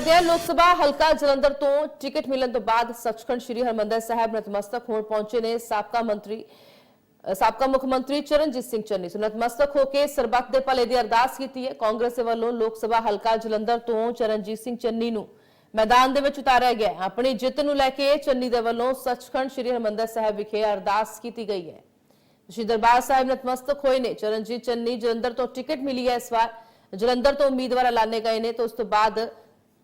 ਕਰਦੇ ਹਾਂ। ਲੋਕ ਸਭਾ ਹਲਕਾ ਜਲੰਧਰ ਤੋਂ ਟਿਕਟ ਮਿਲਣ ਤੋਂ ਬਾਅਦ ਸੱਚਖੰਡ ਸ੍ਰੀ ਹਰਮੰਦਰ ਸਾਹਿਬ ਨਤਮਸਤਕ ਹੋਣ ਪਹੁੰਚੇ ਨੇ। ਸਾਬਕਾ ਮੰਤਰੀ ਸਾਬਕਾ ਮੁੱਖ ਮੰਤਰੀ ਚਰਨਜੀਤ ਸਿੰਘ ਚੰਨੀ ਸੋ ਹੋ ਕੇ ਸਰਬੱਤ ਦੇ ਭਲੇ ਦੀ ਅਰਦਾਸ ਕੀਤੀ ਹੈ। ਕਾਂਗਰਸ ਵੱਲੋਂ ਲੋਕ ਸਭਾ ਹਲਕਾ ਜਲੰਧਰ ਤੋਂ ਚਰਨਜੀਤ ਸਿੰਘ ਚੰਨੀ ਨੂੰ ਮੈਦਾਨ ਦੇ ਵਿੱਚ ਉਤਾਰਿਆ ਗਿਆ ਆਪਣੀ ਜਿੱਤ ਨੂੰ ਲੈ ਕੇ ਚੰਨੀ ਦੇ ਵੱਲੋਂ ਸੱਚਖੰਡ ਸ੍ਰੀ ਹਰਮੰਦਰ ਸਾਹਿਬ ਵਿਖੇ ਅਰਦਾਸ ਕੀਤੀ ਗਈ ਹੈ। ਸ਼੍ਰੀ ਦਰਬਾਰ ਸਾਹਿਬ ਨਤਮਸਤਕ ਹੋਏ ਨੇ। ਚਰਨਜੀਤ ਚੰਨੀ ਜਲੰਧਰ ਤੋਂ ਟਿਕਟ ਮਿਲੀ ਹੈ ਇਸ ਵਾਰ। ਜਲੰਧਰ ਤੋਂ ਉਮੀਦਵਾਰ ਐਲਾਨੇ ਗਏ ਨੇ ਤਾਂ ਉਸ ਤੋਂ ਬਾਅਦ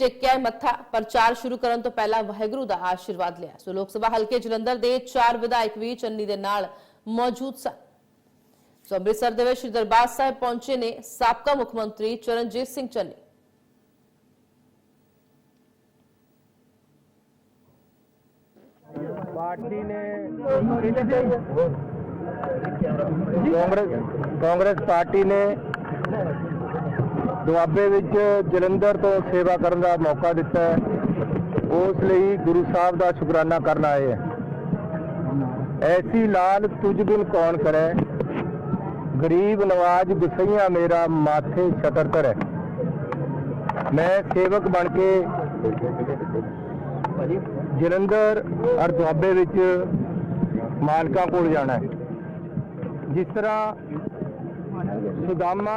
ਟਿਕਿਆ ਮੱਥਾ ਪ੍ਰਚਾਰ ਸ਼ੁਰੂ ਕਰਨ ਤੋਂ ਪਹਿਲਾਂ ਵਾਹਿਗੁਰੂ ਦਾ ਆਸ਼ੀਰਵਾਦ ਲਿਆ। ਸੋ ਲੋਕ ਸਭਾ ਹਲਕੇ ਜਲੰਧਰ ਦੇ ਚਾਰ ਵਿਧਾਇਕ ਵੀ ਚੰਨੀ ਦੇ ਨਾਲ ਮੌਜੂਦ ਸਨ। ਸੋ ਅੰਮ੍ਰਿਤਸਰ ਦੇ ਵਿੱਚ ਸ਼੍ਰੀ ਦਰਬਾਰ ਸਾਹਿਬ ਪਹੁੰਚੇ ਨੇ ਸਾਬਕਾ ਮੁੱਖ ਮੰਤਰੀ ਚਰਨਜੀਤ ਸਿੰਘ ਚੰਨੀ। ਪਾਰਟੀ ਨੇ ਕਾਂਗਰਸ ਕਾਂਗਰਸ ਪਾਰਟੀ ਨੇ ਦੁਆਬੇ ਵਿੱਚ ਜਲੰਧਰ ਤੋਂ ਸੇਵਾ ਕਰਨ ਦਾ ਮੌਕਾ ਦਿੱਤਾ ਹੈ। ਉਸ ਲਈ ਗੁਰੂ ਸਾਹਿਬ ਦਾ ਸ਼ੁਕਰਾਨਾ ਕਰਨ ਆਏ ਹੈ। ਐਸੀ ਲਾਲ ਤੁਝ ਬਿਨ ਕੌਣ ਕਰੈ? ਗਰੀਬ ਨਵਾਜ ਗੁਸਈਆ ਮੇਰਾ ਮਾਥੇ ਛਤਰ ਧਰੈ। ਮੈਂ ਸੇਵਕ ਬਣ ਕੇ ਜਲੰਧਰ ਔਰ ਦੁਆਬੇ ਵਿੱਚ ਮਾਲਕਾਂ ਕੋਲ ਜਾਣਾ ਹੈ। ਜਿਸ ਤਰ੍ਹਾਂ ਸੁਦਾਮਾ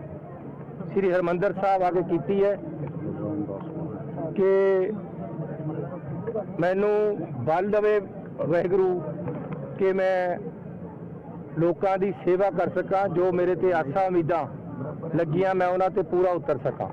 ਸ਼੍ਰੀ ਹਰਮੰਦਰ ਸਾਹਿਬ ਆ ਕੇ ਕੀਤੀ ਹੈ ਕਿ ਮੈਨੂੰ ਬਲ ਦੇਵੇ ਵਾਹਿਗੁਰੂ ਕਿ ਮੈਂ ਲੋਕਾਂ ਦੀ ਸੇਵਾ ਕਰ ਸਕਾਂ, ਜੋ ਮੇਰੇ ਤੇ ਆਸਾਂ ਉਮੀਦਾਂ ਲੱਗੀਆਂ, ਮੈਂ ਉਹਨਾਂ ਤੇ ਪੂਰਾ ਉਤਰ ਸਕਾਂ।